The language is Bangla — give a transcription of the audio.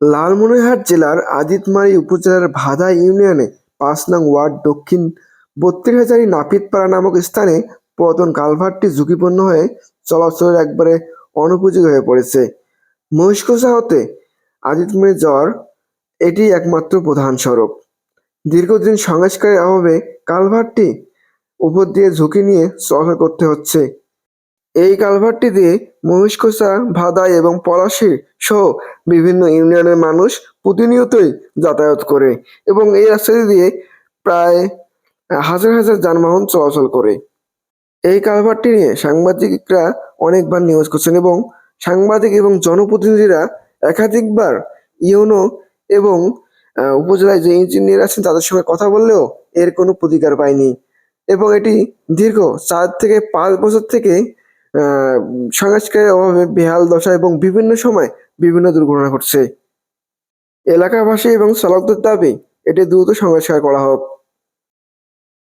লালমনিরহাট জেলার আজিতমারী উপজেলার ভাদা ইউনিয়নে পাঁচ নং ওয়ার্ড দক্ষিণ বত্রিশহাজারী নাপিতপাড়া নামক স্থানে পুরাতন কালভারটি ঝুঁকিপূর্ণ হয়ে চলাচলের একবারে অনুপযোগী হয়ে পড়েছে। মহিষকুচা হতে আজিতমারী যাওয়ার এটি একমাত্র প্রধান সড়ক দীর্ঘদিন সংস্কারের অভাবে কালভারটি উপর দিয়ে ঝুঁকি নিয়ে চলাচল করতে হচ্ছে। এই কালভার্টটি দিয়ে মহিষকোষা ভাদাই এবং পলাশী সহ বিভিন্ন ইউনিয়নের মানুষ প্রতিনিয়তই যাতায়াত করে এবং এই রাস্তাটি দিয়ে প্রায় হাজার হাজার যানবাহন চলাচল করে। এই কালভার্টটি নিয়ে সাংবাদিকরা অনেকবার নিউজ করছেন এবং সাংবাদিক এবং জনপ্রতিনিধিরা একাধিকবার ইউনো এবং উপজেলায় যে ইঞ্জিনিয়ার আছেন তাদের সঙ্গে কথা বললেও এর কোনো প্রতিকার পায়নি এবং এটি দীর্ঘ চার থেকে পাঁচ বছর থেকে সংস্কারের অভাবে বেহাল দশা এবং বিভিন্ন সময় বিভিন্ন দুর্ঘটনা ঘটছে। এলাকাবাসী এবং চালকদের দাবি, এটি দ্রুত সংস্কার করা হোক।